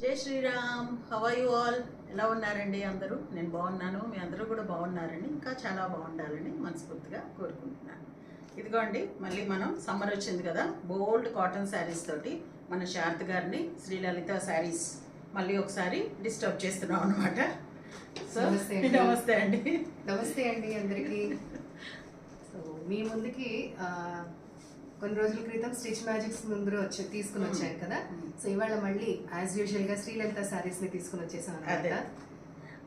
జై Sriram how you all ఎలా ఉన్నారండి అందరూ? నేను బాగున్నాను మీ అందరూ కూడా బాగున్నారని ఇంకా చాలా బాగుండాలని మనస్ఫూర్తిగా కోరుకుంటున్నాను. ఇదిగోండి మళ్ళీ మనం సమ్మర్ వచ్చింది కదా బోల్డ్ కాటన్ శారీస్ తోటి మన శారద గారిని శ్రీలలిత శారీస్ మళ్ళీ ఒకసారి డిస్టర్బ్ చేస్తున్నాం అనమాట సో నమస్తే అండి. నమస్తే అండి. నమస్తే అండి అందరికి. సో మీ ముందుకి కొన్ని రోజుల క్రితం స్టిచ్ మ్యాజిక్స్ ముందు వచ్చి తీసుకుని. వచ్చాను కదా. సో ఇవాళ మళ్ళీ యాజ్ యూజువల్గా శ్రీలలిత సారీస్ని తీసుకుని వచ్చేసాను అనమాట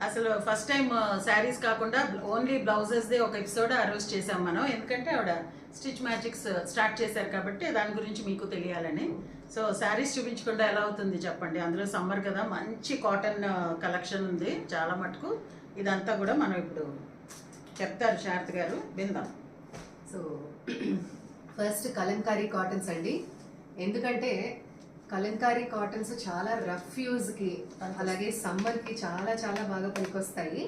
అసలు ఫస్ట్ టైం శారీస్ కాకుండా ఓన్లీ బ్లౌజెస్ దే ఒక ఎపిసోడ్ ఆ రోజు చేసాం మనం. ఎందుకంటే ఆవిడ స్టిచ్ మ్యాజిక్స్ స్టార్ట్ చేశారు కాబట్టి దాని గురించి మీకు తెలియాలని. సో శారీస్ చూపించకుండా ఎలా అవుతుంది చెప్పండి? అందులో సమ్మర్ కదా మంచి కాటన్ కలెక్షన్ ఉంది చాలా మటుకు. ఇదంతా కూడా మనం ఇప్పుడు చెప్తారు శారద్ గారు. విందాం. సో ఫస్ట్ కలంకారీ కాటన్స్ అండి. ఎందుకంటే కలంకారీ కాటన్స్ చాలా రఫ్ యూజ్కి అలాగే సమ్మర్కి చాలా చాలా బాగా పనికొస్తాయి.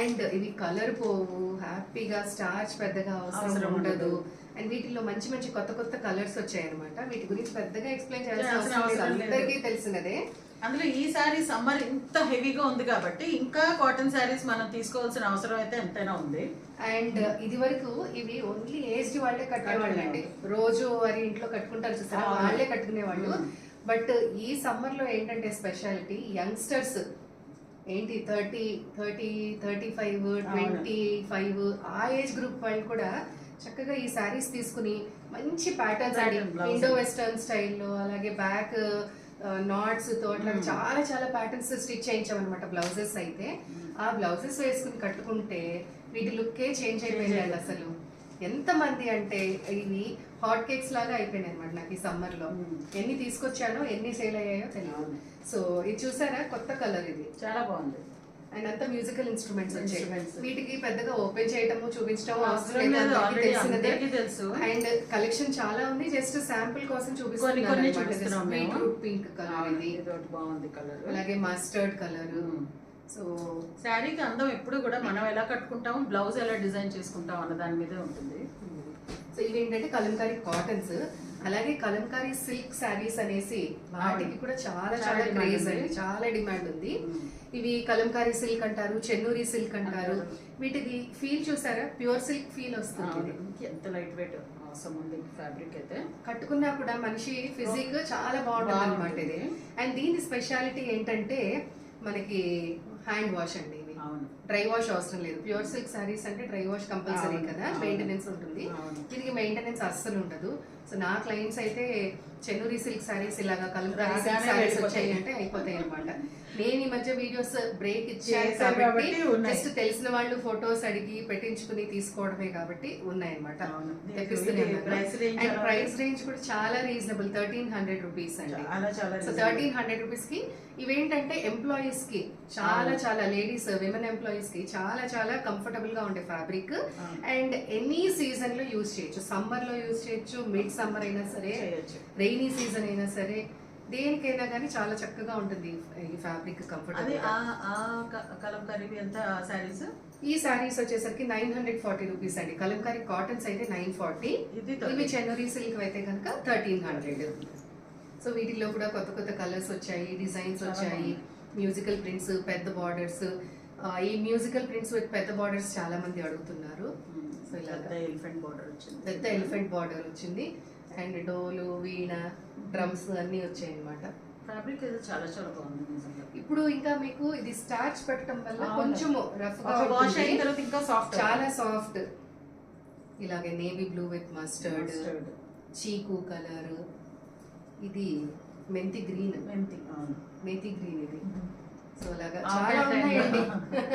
అండ్ ఇవి కలర్ పోవు హ్యాపీగా స్టార్చ్ పెద్దగా అవసరం ఉండదు. అండ్ వీటిలో మంచి మంచి కొత్త కొత్త కలర్స్ వచ్చాయి అనమాట వీటి గురించి పెద్దగా ఎక్స్ప్లెయిన్ చేయాల్సిన అవసరం. అందరికీ తెలిసినదే. అందులో ఈ శారీ సమ్మర్ ఇంత హెవీగా ఉంది కాబట్టి ఇంకా కాటన్ శారీస్ మనం తీసుకోవాల్సిన అవసరం అయితే ఎంతైనా ఉంది. అండ్ ఇది వరకు ఇవి ఓన్లీ ఏజ్డ్ వాళ్ళే కట్టేవాళ్ళు. అండి రోజు వారి ఇంట్లో కట్టుకుంటారు చూసారా. వాళ్ళే కట్టుకునేవాళ్ళు. బట్ ఈ సమ్మర్లో ఏంటంటే స్పెషాలిటీ యంగ్స్టర్స్ ఏంటి thirty thirty thirty five twenty five ఆ ఏజ్ గ్రూప్ వాళ్ళు కూడా చక్కగా ఈ శారీస్ తీసుకుని మంచి ప్యాటర్న్స్. ఇండో వెస్టర్న్ స్టైల్లో అలాగే బ్యాక్ నాట్స్తో అట్లా. చాలా చాలా ప్యాటర్న్స్ స్టిచ్ చేయించామన్నమాట బ్లౌజెస్ అయితే. ఆ బ్లౌజెస్ వేసుకుని కట్టుకుంటే వీటి లుక్కే చేంజ్ అయిపోయిందండి అసలు. ఎంత మంది అంటే ఇవి హాట్ కేక్స్ లాగా అయిపోయినాయి అనమాట నాకు ఈ సమ్మర్లో మ్మ్. ఎన్ని తీసుకొచ్చానో ఎన్ని సేల్ అయ్యాయో తెలియదు. సో ఇది చూసారా? కొత్త కలర్ ఇది. చాలా బాగుంది. అండ్ అంతా మ్యూజికల్ ఇన్స్ట్రుమెంట్స్ వచ్చాయి. వీటికి పెద్దగా ఓపెన్ చేయటము చూపించడం అవసరం తెలుసు. అండ్ కలెక్షన్ చాలా ఉంది జస్ట్ శాంపుల్ కోసం చూపిస్తున్నాం పింక్ కలర్ ఇది. బాగుంది కలర్ అలాగే మస్టర్డ్ కలర్ సో శారీకి అందం ఎప్పుడు కూడా మనం ఎలా కట్టుకుంటాం బ్లౌజ్ ఎలా డిజైన్ చేసుకుంటాం అన్న దాని మీదే ఉంటుంది. సో ఇవి ఏంటంటే కలంకారీ కాటన్స్ అలాగే కలంకారీ సిల్క్ శారీస్ అనేసి వాటికి కూడా చాలా చాలా క్రేజ్. అండి చాలా డిమాండ్ ఉంది. ఇవి కలంకారీ సిల్క్ అంటారు చెన్నూరి సిల్క్ అంటారు. వీటిది ఫీల్ చూసారా ప్యూర్ సిల్క్ ఫీల్ వస్తుంది. ఎంత లైట్ వెయిట్ అవసరం ఉంది ఫ్యాబ్రిక్ అయితే కట్టుకున్నా కూడా మనిషి ఫిజిక్ చాలా బాగుంటుంది అనమాట. ఇది అండ్ దీని స్పెషాలిటీ ఏంటంటే మనకి హ్యాండ్ వాష్ అండి డ్రై వాష్ అవసరం లేదు ప్యూర్ సిల్క్ శారీస్ అంటే డ్రై వాష్ కంపల్సరీ కదా. మెయింటెనెన్స్ ఉంటుంది. దీనికి మెయింటెనెన్స్ అస్సలు ఉండదు సో నా క్లయింట్స్ అయితే చెన్నూరి సిల్క్ శారీస్ ఇలాగా సిల్క్ శారీస్. వచ్చాయి అంటే అయిపోతాయి అనమాట నేను ఈ మధ్య వీడియోస్ బ్రేక్ ఇచ్చాను కాబట్టి. జస్ట్ తెలిసిన వాళ్ళు ఫొటోస్ అడిగి పెట్టించుకుని తీసుకోవడమే కాబట్టి ఉన్నాయన్నమాట అండ్ ప్రైస్ రేంజ్ కూడా చాలా రీజనబుల్ థర్టీన్ హండ్రెడ్ రూపీస్ అండి సో. థర్టీన్ హండ్రెడ్ రూపీస్కి ఇవేంటంటే ఎంప్లాయీస్కి చాలా. చాలా లేడీస్ విమెన్ ఎంప్లాయీస్కి చాలా చాలా కంఫర్టబుల్గా ఉండే ఫ్యాబ్రిక్. అండ్ ఎనీ సీజన్లో యూజ్ చేయొచ్చు సమ్మర్లో యూజ్ చేయొచ్చు మిడ్ సమ్మర్ అయినా సరే రైనీ సీజన్ అయినా సరే దేనికైనా కానీ చాలా చక్కగా ఉంటుంది ఈ ఫ్యాబ్రిక్ కంఫర్టబుల్ కలంకారీ ఎంత శారీస్? ఈ సారీస్ వచ్చేసరికి నైన్ హండ్రెడ్ ఫార్టీ రూపీస్ అండి. కలంకారీ కాటన్స్ అయితే నైన్ ఫార్టీ. ఇవి చెన్నూరి సిల్క్ అయితే కనుక థర్టీన్ హండ్రెడ్. సో వీటిలో కూడా కొత్త కొత్త కలర్స్ వచ్చాయి డిజైన్స్ వచ్చాయి. మ్యూజికల్ ప్రింట్స్ పెద్ద బార్డర్స్. ఈ మ్యూజికల్ ప్రింట్స్ పెద్ద బార్డర్స్ చాలా మంది అడుగుతున్నారు. సో. పెద్ద ఎలిఫెంట్ బార్డర్ వచ్చింది. పెద్ద ఎలిఫెంట్ బార్డర్ వచ్చింది. అండ్ డోలు వీణ డ్రమ్స్ అన్ని వచ్చాయి అన్నమాట ఫ్యాబ్రిక్ అయితే చాలా చాలా బాగుంది ఇప్పుడు ఇంకా మీకు ఇది స్టార్చ్ పెట్టడం వల్ల. కొంచెం రఫ్గా వాష్ అయిన. తర్వాత ఇంకా సాఫ్ట్ చాలా సాఫ్ట్ ఇలాగే నేవీ బ్లూ విత్ మస్టర్డ్. చీకు కలర్ ఇది మెంతి గ్రీన్ మెంతి మెంతి గ్రీన్ ఇది. సో అలాగా ఆ చాలా pattern. ఉన్నాయండి.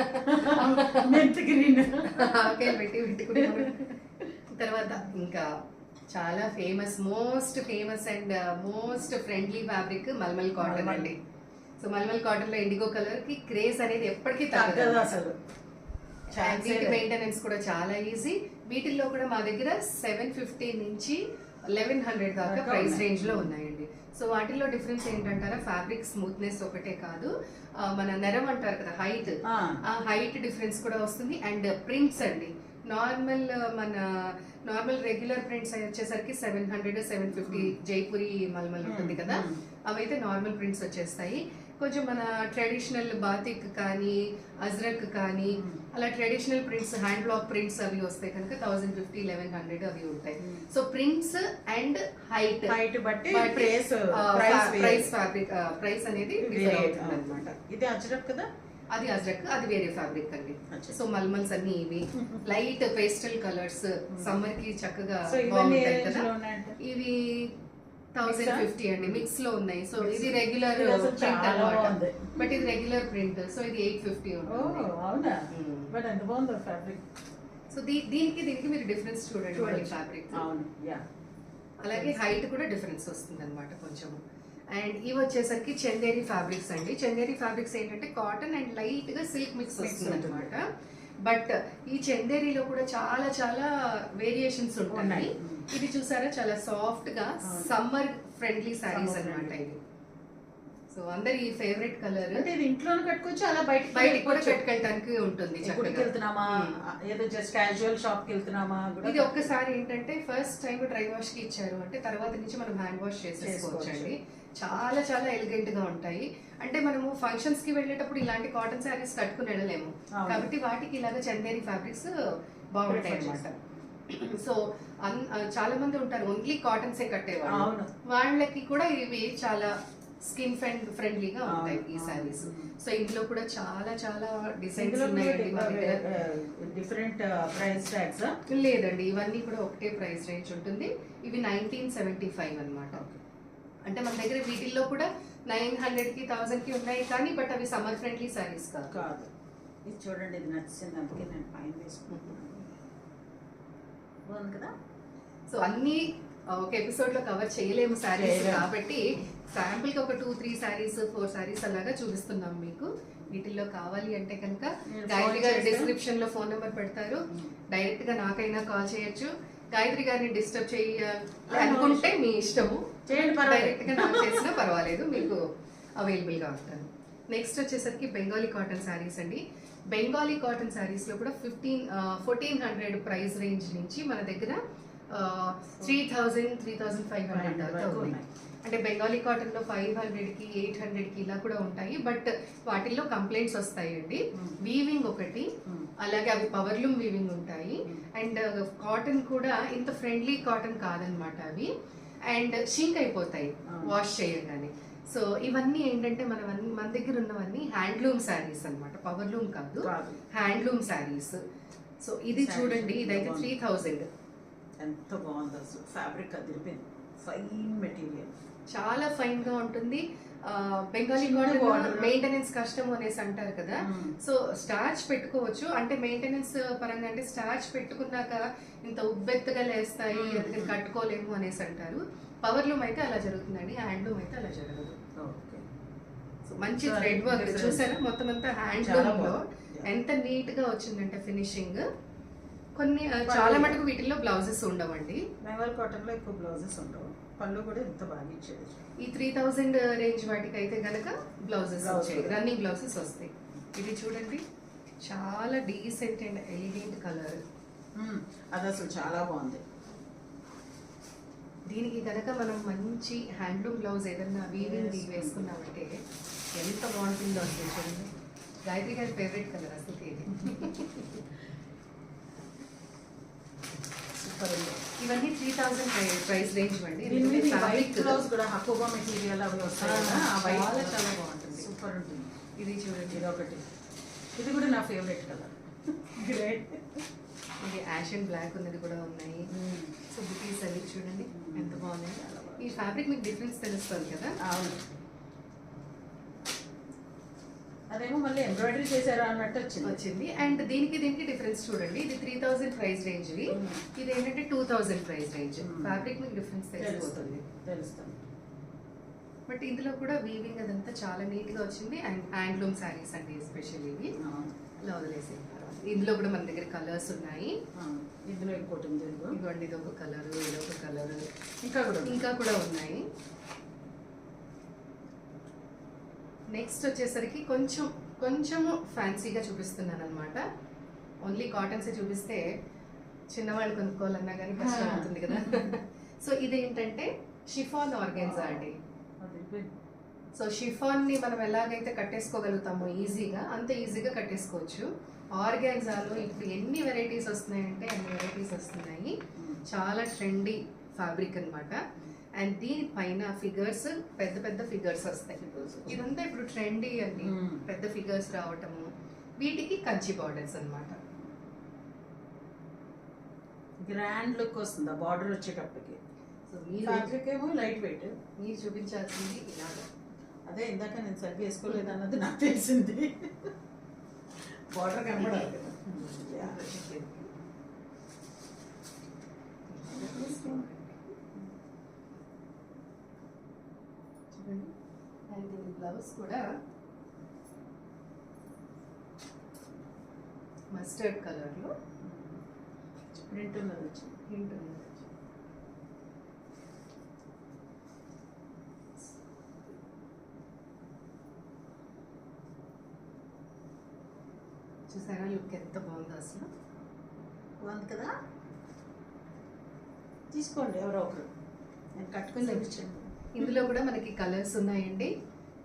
మెంతి గ్రీన్ ఆవకాయలు పెట్టి పెట్టుకున్నాను తర్వాత ఇంకా చాలా famous most famous and most friendly fabric malmal cotton. అండి. సో మల్మల్ కాటన్లో ఇండిగో కలర్కి క్రేజ్ అనేది ఎప్పటికీ తగ్గదు అసలు. వీటి మెయింటెనెన్స్ కూడా చాలా ఈజీ. వీటిల్లో కూడా మా దగ్గర సెవెన్ ఫిఫ్టీ నుంచి లెవెన్ హండ్రెడ్ దాకా ప్రైస్. రేంజ్లో ఉన్నాయండి. సో వాటిల్లో డిఫరెన్స్ ఏంటంటారా? ఫ్యాబ్రిక్ స్మూత్నెస్ ఒకటే కాదు. మన నెరం అంటారు కదా హైట్ ఆ, హైట్ డిఫరెన్స్ కూడా వస్తుంది. అండ్ ప్రింట్స్ అండి. నార్మల్ మన నార్మల్ రెగ్యులర్ ప్రింట్స్ వచ్చేసరికి seven hundred seven fifty Jaipuri malmal ఉంటుంది కదా. మ్మ్. అవైతే నార్మల్ ప్రింట్స్ వచ్చేస్తాయి. కొంచెం మన ట్రెడిషనల్ బాతిక్ కానీ అజ్రక్ కానీ అలా traditional prints hand block prints అవి వస్తాయి కనుక థౌసండ్ ఫిఫ్టీ లెవెన్ హండ్రెడ్ అవి ఉంటాయి. So prints and height height బట్టి ప్రైస్ ప్రైస్ ఫ్యాబ్రిక్ ప్రైస్ అనేది వేరే అవుతుంది అనమాట ఇది అజ్రక్ కదా? అది అజ్రక్ అది వేరే ఫ్యాబ్రిక్ అండి. సో మల్మల్స్ అన్ని ఇవి. లైట్ పేస్టల్ కలర్స్ సమ్మర్కి చక్కగా బాగుంటాయి కదా. ఇవి థౌసండ్? ఫిఫ్టీ అండి. మిక్స్లో ఉన్నాయి. సో. ఇది రెగ్యులర్ ప్రింట్ బాగుంది. బట్ ఇది రెగ్యులర్ ప్రింట్ సో ఇది ఎయిట్ ఫిఫ్టీ ఉంటుంది. అవునా? Hmm. బట్ ఎంత బాగుందో ఫ్యాబ్రిక్ సో దీ- దీనికి దీనికి మీరు డిఫరెన్స్ చూడండి మళ్ళీ. ఫ్యాబ్రిక్ అవును. యా అలాగే హైట్ కూడా డిఫరెన్స్ వస్తుంది అనమాట కొంచెం. అండ్ ఇవి వచ్చేసరికి చందేరి ఫ్యాబ్రిక్స్ అండి. చందేరి ఫ్యాబ్రిక్స్ ఏంటంటే కాటన్ అండ్ లైట్గా సిల్క్ మిక్స్ వస్తుంది. అనమాట బట్ ఈ చందేరిలో కూడా చాలా చాలా వేరియేషన్స్ ఉంటాయి. ఇది చూసారా చాలా సాఫ్ట్గా. Summer friendly saris friendly. ఇది సో అందరి ఫేవరెట్ కలర్ అంటే ఇది ఇంట్లోనే కట్టుకోవచ్చు అలా బయటకి బయటికి కూడా. పెట్టుకెళ్ళడానికి ఉంటుంది గుడికి. వెళ్తున్నామా. ఏదో జస్ట్ క్యాజువల్ షాప్కి వెళ్తున్నామా ఇది ఒక్కసారి ఏంటంటే ఫస్ట్ టైం డ్రై వాష్కి ఇచ్చారు అంటే తర్వాత నుంచి మనం హ్యాండ్ వాష్ చేసేసుకోవచ్చు అండి చాలా చాలా ఎలిగెంట్గా ఉంటాయి అంటే మనము ఫంక్షన్స్కి వెళ్ళేటప్పుడు ఇలాంటి కాటన్ శారీస్ కట్టుకుని వెళ్ళలేము. కాబట్టి వాటికి ఇలాగ చందేరి ఫ్యాబ్రిక్స్ బాగుంటాయి అన్నమాట సో చాలా మంది ఉంటారు. ఓన్లీ కాటన్స్ ఏ కట్టేవాళ్ళు. వాళ్ళకి కూడా ఇవి చాలా స్కిన్ ఫ్రెండ్ ఫ్రెండ్లీగా ఉంటాయి ఈ. శారీస్ సో ఇందులో కూడా చాలా చాలా డిజైన్స్ ఉన్నాయండి మా దగ్గర. డిఫరెంట్ ప్రైస్ ట్యాగ్స్ లేదండి. ఇవన్నీ కూడా ఒకటే ప్రైస్ రేంజ్ ఉంటుంది. ఇవి నైన్టీన్ సెవెంటీ ఫైవ్ అనమాట అంటే మన దగ్గర వీటిల్లో కూడా నైన్ హండ్రెడ్కి థౌసండ్కి ఉన్నాయి కానీ బట్ అవి సమ్మర్ ఫ్రెండ్లీ సారీస్ కాదు. కాదు. ఇది చూడండి ఇది నచ్చింది. అందుకే నేను పైన వేసుకుంటున్నాను. బాగుంది కదా? సో అన్ని ఒక ఎపిసోడ్లో కవర్ చేయలేము సారీస్ చేయలేము. కాబట్టి శాంపుల్కి ఒక two three saris four saris అలాగా చూపిస్తున్నాం మీకు. వీటిల్లో కావాలి అంటే కనుక గాయత్రి గారు డిస్క్రిప్షన్లో ఫోన్ నెంబర్ పెడతారు. డైరెక్ట్గా నాకైనా కాల్ చేయొచ్చు. గాయత్రి గారిని డిస్టర్బ్ చేయాలి అనుకుంటే మీ ఇష్టము. డైరెక్ట్గా నాకు చేసినా పర్వాలేదు. మీకు అవైలబుల్గా ఉంటాను. నెక్స్ట్ వచ్చేసరికి బెంగాలీ కాటన్ శారీస్ అండి. బెంగాలీ కాటన్ శారీస్లో కూడా fifteen fourteen hundred price range నుంచి మన దగ్గర three thousand three thousand five hundred దాకా ఉన్నాయి. అంటే బెంగాలీ కాటన్లో ఫైవ్ హండ్రెడ్కి ఎయిట్ హండ్రెడ్కి ఇలా కూడా ఉంటాయి బట్ వాటిల్లో కంప్లైంట్స్ వస్తాయండి. వీవింగ్ ఒకటి. అలాగే అవి పవర్లూమ్ వీవింగ్ ఉంటాయి అండ్ కాటన్ కూడా ఇంత ఫ్రెండ్లీ కాటన్ కాదనమాట అవి అండ్ షింక్ అయిపోతాయి. వాష్ చేయగానే సో ఇవన్నీ ఏంటంటే మన మన దగ్గర ఉన్నవన్నీ హ్యాండ్లూమ్ శారీస్ అన్నమాట. పవర్లూమ్ కాదు. కాదు. హ్యాండ్లూమ్ శారీస్ సో ఇది చూడండి ఇదైతే. త్రీ థౌజండ్ ఎంత బాగుంది అసలు. ఫ్యాబ్రిక్ అదిరిపోయింది ఫైన్ మెటీరియల్ చాలా ఫైన్గా ఉంటుంది బెంగాలీ కాటన్. మెయింటెనెన్స్ కష్టం అనేసి అంటారు కదా. సో స్టార్చ్ పెట్టుకోవచ్చు. అంటే మెయింటెనెన్స్ పరంగా అంటే స్టార్చ్ పెట్టుకున్నాక ఇంత ఉబ్బెత్తుగా లేస్తాయి. అందుకని కట్టుకోలేము అనేసి అంటారు. పవర్ లూమ్ అయితే అలా జరుగుతుందండి. హ్యాండ్ లూమ్ అయితే అలా జరగదు. సో మంచి థ్రెడ్ వర్క్. చూసారా? మొత్తం అంతా హ్యాండ్లో. ఎంత నీట్గా వచ్చిందంటే ఫినిషింగ్ కొన్ని పళ్ళు. చాలా మటుకు వీటిల్లో బ్లౌజెస్ ఉండవండి. బెంగాల్ కాటన్లో ఎక్కువ బ్లౌజెస్ ఉండవు. పళ్ళు కూడా ఎంత బాగా ఇచ్చేది ఈ త్రీ థౌజండ్ రేంజ్ వాటికి అయితే గనక బ్లౌజెస్ వచ్చాయి. రన్నింగ్ బ్లౌజెస్ వస్తాయి. ఇది చూడండి. చాలా డీసెంట్ అండ్ ఎలిగెంట్ కలర్. అది అసలు చాలా బాగుంది. దీనికి గనక మనం మంచి హ్యాండ్లూమ్ బ్లౌజ్ ఏదన్నా వీవింగ్. వేసుకున్నామంటే ఎంత బాగుంటుందో అసలు చూడండి. గాయత్రి గారి ఫేవరెట్ కలర్ అసలు ఇది. సూపర్ ఉంది. ఇవన్నీ త్రీ థౌసండ్ ప్రైస్ రేంజ్ అండి. వైట్ బ్లౌజ్ కూడా హక్కుగా మెటీరియల్ అవి వస్తాయి కదా. ఆ వైట్ చాలా బాగుంటుంది. సూపర్ ఉంటుంది. ఇది చూడండి ఇది ఒకటి ఇది కూడా నా ఫేవరెట్ కలర్ గ్రేట్ ఇది యాష్ అండ్ బ్లాక్ ఉన్నది కూడా ఉన్నాయి. సో బుటీస్ అవి చూడండి ఎంత బాగున్నాయి. ఈ ఫ్యాబ్రిక్ మీకు డిఫరెన్స్ తెలుస్తుంది కదా? అవును. అదేమో మళ్ళీ ఎంబ్రాయిడరీ చేశారా అన్నట్టు వచ్చింది. వచ్చింది. అండ్ దీనికి దీనికి డిఫరెన్స్ చూడండి. ఇది త్రీ థౌసండ్ ప్రైస్ రేంజ్. ఇది ఏంటంటే two thousand price range. Fabric మీకు డిఫరెన్స్ తెలిసిపోతుంది. తెలుస్తుంది. బట్ ఇందులో కూడా వీవింగ్ అదంతా చాలా నీట్గా వచ్చింది. అండ్ హ్యాండ్లూమ్ శారీస్ అండి ఎస్పెషల్లీ ఇవి. అవును. అలా వదిలేసి ఇందులో కూడా మన దగ్గర కలర్స్ ఉన్నాయి. ఇందులో ఇంకోటి ఉంది ఇదిగో. ఇదిగోండి ఇది ఒక కలర్ ఇది ఒక కలర్ ఇంకా కూడా. ఇంకా కూడా ఉన్నాయి నెక్స్ట్ వచ్చేసరికి కొంచెం కొంచెము ఫ్యాన్సీగా చూపిస్తున్నాను అనమాట ఓన్లీ కాటన్స్ చూపిస్తే చిన్నవాళ్ళు కొనుక్కోవాలన్నా కానీ కష్టం. అవుతుంది కదా సో ఇదేంటంటే షిఫాన్ ఆర్గెన్జా అండి సో షిఫాన్ని మనం ఎలాగైతే కట్టేసుకోగలుగుతామో ఈజీగా అంత ఈజీగా కట్టేసుకోవచ్చు ఆర్గాన్జాలో ఇప్పుడు ఎన్ని వెరైటీస్ వస్తున్నాయంటే అన్ని వెరైటీస్ వస్తున్నాయి. చాలా ట్రెండీ ఫ్యాబ్రిక్ అన్నమాట. అండ్ దీనిపైన ఫిగర్స్ పెద్ద పెద్ద ఫిగర్స్ వస్తాయి. ఇదంతా ఇప్పుడు ట్రెండీ అండి. మ్మ్. పెద్ద ఫిగర్స్ రావటము. వీటికి కంచి బార్డర్స్ అన్నమాట. గ్రాండ్ లుక్ వస్తుంది? ఆ బార్డర్ వచ్చేటప్పటికి. సో మీరు ఫ్యాబ్రిక్ ఏమో లైట్ వెయిట్ మీరు చూపించాల్సింది ఇలాగా. అదే ఇందాక నేను సరిగ్గా వేసుకోలేదు అన్నది నాకు తెలిసింది. బార్డర్ కనబడాలి. అండ్ బ్లౌజ్ కూడా మస్టర్డ్ కలర్లో. ప్రింట్ ఉన్నది. వచ్చింది హింట్ ఉంది చూసారా? లుక్ ఎంత బాగుందో అసలు బాగుంది కదా? తీసుకోండి ఎవరో ఒకరు. నేను కట్టుకుని చూపించండి. ఇందులో కూడా మనకి కలర్స్ ఉన్నాయండి.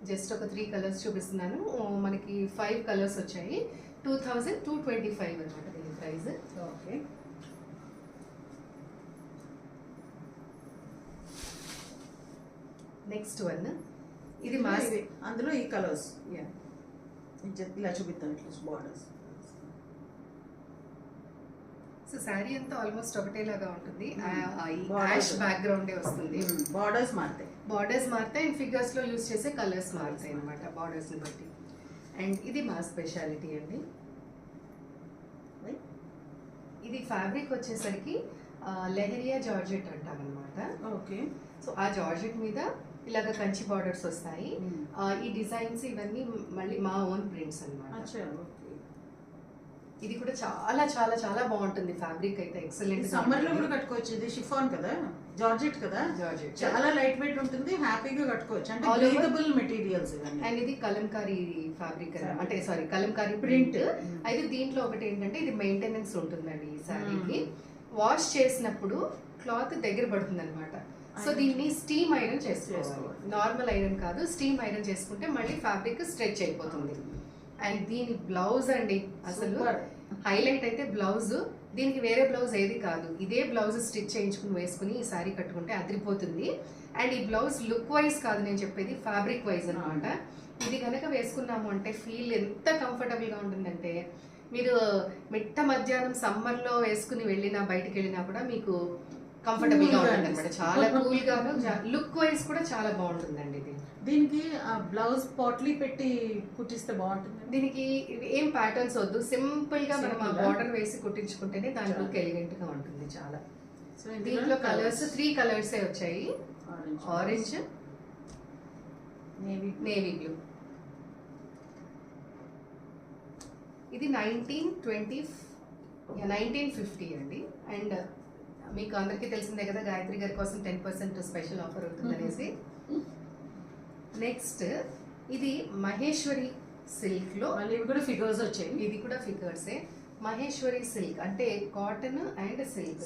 జస్ట్ ఒక త్రీ కలర్స్ చూపిస్తున్నాను. మనకి ఫైవ్ కలర్స్ వచ్చాయి. Two thousand two twenty five అనమాట దీని ప్రైస్. ఓకే. నెక్స్ట్ వన్ ఇది మాస్ ఇవి అందులో ఈ కలర్స్ యా ఇలా చూపిస్తాను ఇట్లా బార్డర్స్ సో శారీ అంతా ఆల్మోస్ట్ ఒకటేలాగా ఉంటుంది. యాష్. బ్యాక్గ్రౌండే వస్తుంది. బార్డర్స్ మారుతాయి. బార్డర్స్ మారుతాయి అండ్ ఫిగర్స్లో యూస్ చేసే కలర్స్ మారుతాయి అనమాట బార్డర్స్ని బట్టి. అండ్ ఇది మా స్పెషాలిటీ అండి. ఇది ఫ్యాబ్రిక్ వచ్చేసరికి లెహరియా జార్జెట్ అంటాం అనమాట ఓకే. సో ఆ జార్జెట్ మీద ఇలాగ కంచి బార్డర్స్ వస్తాయి. ఈ డిజైన్స్ ఇవన్నీ మళ్ళీ మా ఓన్ ప్రింట్స్ ఓకే. ఇది కూడా చాలా చాలా చాలా బాగుంటుంది ఫ్యాబ్రిక్ అయితే. ఎక్సలెంట్ సమ్మర్లో కూడా కట్టుకోవచ్చు. ఇది షిఫాన్ కదా? జార్జెట్ కదా? జార్జెట్ చాలా లైట్ వెయిట్ ఉంటుంది హ్యాపీగా కట్టుకోవచ్చు. అంటే బ్రీతబుల్ మెటీరియల్స్ అండ్ ఇది కలంకారీ ఫ్యాబ్రిక్. అంటే సారీ కలంకారీ ప్రింట్ ప్రింట్ అయితే దీంట్లో ఒకటి ఏంటంటే ఇది మెయింటెనెన్స్ ఉంటుందండి ఈ శారీకి. వాష్ చేసినప్పుడు క్లాత్ దగ్గర పడుతుంది అనమాట సో. దీన్ని స్టీమ్ ఐరన్ చేసుకోవాలి. చేసుకోవాలి. నార్మల్ ఐరన్ కాదు స్టీమ్ ఐరన్ చేసుకుంటే మళ్ళీ ఫ్యాబ్రిక్ స్ట్రెచ్ అయిపోతుంది. అండ్ దీని బ్లౌజ్ అండి అసలు హైలైట్ అయితే బ్లౌజ్. దీనికి వేరే బ్లౌజ్ ఏది కాదు. ఇదే బ్లౌజ్ స్టిచ్ చేయించుకుని వేసుకుని ఈ సారీ కట్టుకుంటే అదిరిపోతుంది. అండ్ ఈ బ్లౌజ్ లుక్ వైజ్ కాదు నేను చెప్పేది ఫ్యాబ్రిక్ వైజ్ అన్నమాట. ఇది కనుక వేసుకున్నాము అంటే ఫీల్ ఎంత కంఫర్టబుల్గా ఉంటుందంటే మీరు మిట్ట మధ్యాహ్నం సమ్మర్లో వేసుకుని వెళ్ళినా బయటికి వెళ్ళినా కూడా మీకు కంఫర్టబుల్గా ఉంటుంది అనమాట చాలా కూల్ గాను లుక్ వైజ్ కూడా చాలా బాగుంటుందండి ఇది. దీనికి బ్లౌజ్ పాట్లీ పెట్టి కుట్టిస్తే బాగుంటుంది? దీనికి ఏం ప్యాటర్న్స్ వద్దు. సింపుల్గా మనం ఆ? బార్డర్ వేసి కుట్టించుకుంటేనే దాని. లుక్ ఎలిగెంట్గా ఉంటుంది చాలా. సో దీంట్లో కలర్స్ త్రీ కలర్స్ వచ్చాయి. ఆరెంజ్ నేవీ నేవీ బ్లూ ఇది నైన్టీన్ ట్వంటీ నైన్టీన్ ఫిఫ్టీ అండి. అండ్ మీకు అందరికీ తెలిసిందే కదా గాయత్రి గారి కోసం టెన్ పర్సెంట్ స్పెషల్ ఆఫర్ ఉంటుంది అనేసి. నెక్స్ట్ ఇది మహేశ్వరి సిల్క్లో మళ్ళీ ఇవి కూడా ఫిగర్స్ వచ్చాయి. ఇది కూడా ఫిగర్సే మహేశ్వరి సిల్క్ అంటే కాటన్ అండ్ సిల్క్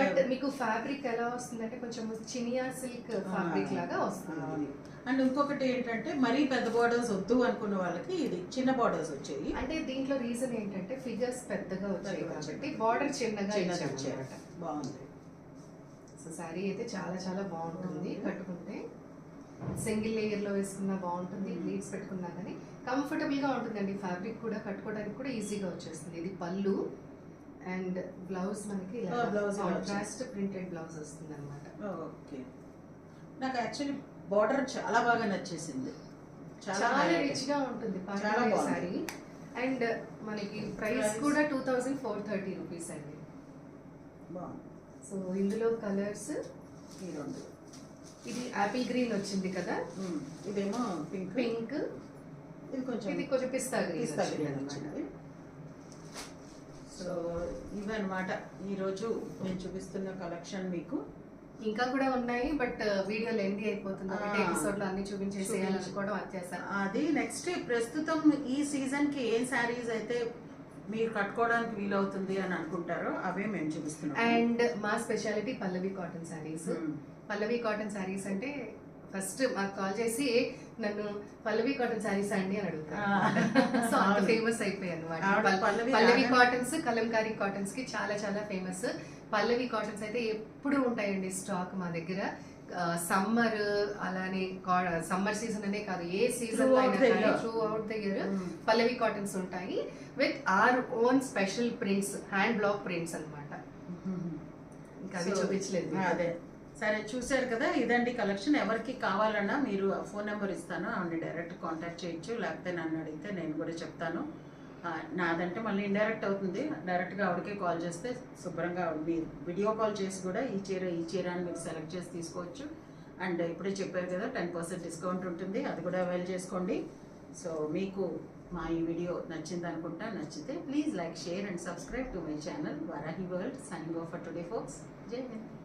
బట్ మీకు ఫ్యాబ్రిక్ ఎలా వస్తుందంటే కొంచెం చినియా సిల్క్ ఫ్యాబ్రిక్ లాగా వస్తుంది. అండ్ ఇంకొకటి ఏంటంటే మరీ పెద్ద బార్డర్స్ వద్దు అనుకున్న వాళ్ళకి ఇది చిన్న బార్డర్స్ వచ్చాయి. అంటే దీంట్లో రీజన్ ఏంటంటే ఫిగర్స్ పెద్దగా వచ్చాయి కాబట్టి. బార్డర్ చిన్నగా ఇచ్చారు. బాగుంది. సో శారీ అయితే చాలా చాలా బాగుంటుంది. కట్టుకుంటే. సింగిల్ లేయర్లో వేసుకున్నా బాగుంటుంది. ప్లీట్స్ పెట్టుకున్నా కానీ కంఫర్టబుల్గా ఉంటుందండి. ఫ్యాబ్రిక్ కూడా కట్టుకోవడానికి కూడా ఈజీగా వచ్చేస్తుంది. ఇది పళ్ళు అండ్ బ్లౌజ్ మనకి ఇలా కాంట్రాస్ట్ ప్రింటెడ్ బ్లౌజ్ వస్తుంది అనమాట ఓకే. నాకు యాక్చువల్లీ బార్డర్ చాలా బాగా నచ్చేసింది. చాలా చాలా highlight. రిచ్గా ఉంటుంది చాలా. సారీ. అండ్ మనకి ప్రైస్? కూడా two thousand four thirty rupees అండి. సో ఇందులో కలర్స్ ఈ రెండు. ఇది యాపిల్ గ్రీన్ వచ్చింది కదా? ఇదేమో పింక్ పింక్ ఇది కొంచెం ఇది కొంచెం పిస్తా గ్రీన్ పిస్తా గ్రీన్ అన్నమాట. వచ్చింది. సో ఇవన్నమాట. ఈరోజు నేను చూపిస్తున్న కలెక్షన్ మీకు. ఇంకా కూడా ఉన్నాయి బట్ వీడియో లెంది అయిపోతుంది. ఎపిసోడ్లో అన్ని చూపించేసేయాలనుకోవడం అత్యాస అది నెక్స్ట్ ప్రస్తుతం ఈ సీజన్కి ఏం శారీస్ అయితే మీరు కట్టుకోవడానికి వీలవుతుంది అని అనుకుంటారో అవే మేము చూపిస్తున్నాం. అండ్ మా speciality Pallavi cotton saris um, Pallavi cotton saris అంటే ఫస్ట్ మాకు కాల్ చేసి నన్ను పల్లవి కాటన్ శారీస్ అండి అని అడుగుతారు. ఆ. సో అంత. ఫేమస్ పల్- పల్లవి కాటన్స్ కలంకారీ కాటన్స్కి చాలా చాలా ఫేమస్ పల్లవి కాటన్స్ అయితే ఎప్పుడు ఉంటాయండి స్టాక్ మా దగ్గర. సమ్మర్ అలానే సమ్మర్ సీజన్ అనే కాదు ఏ season. Throughout the year. Pallavi cottons ఉంటాయి with our own special prints hand block prints అన్నమాట. ఇంకా అవి చూపించలేదు అదే. సరే చూశారు కదా ఇదండి కలెక్షన్ ఎవరికి కావాలన్నా మీరు ఫోన్ నెంబర్ ఇస్తాను. ఆవిడ డైరెక్ట్ కాంటాక్ట్ చేయొచ్చు. లేకపోతే నన్ను అడిగితే నేను కూడా చెప్తాను. నాదంటే మళ్ళీ ఇండైరెక్ట్ అవుతుంది. డైరెక్ట్గా ఆవిడకే కాల్ చేస్తే శుభ్రంగా మీరు వీడియో కాల్ చేసి కూడా ఈ చీర ఈ చీర అని మీరు సెలెక్ట్ చేసి తీసుకోవచ్చు. అండ్ ఇప్పుడే చెప్పారు కదా టెన్ పర్సెంట్ డిస్కౌంట్ ఉంటుంది. అది కూడా అవైల్ చేసుకోండి. సో మీకు మా ఈ వీడియో నచ్చింది అనుకుంటా. నచ్చితే please like share and subscribe to my channel Varahi world signing off today folks Jai Hind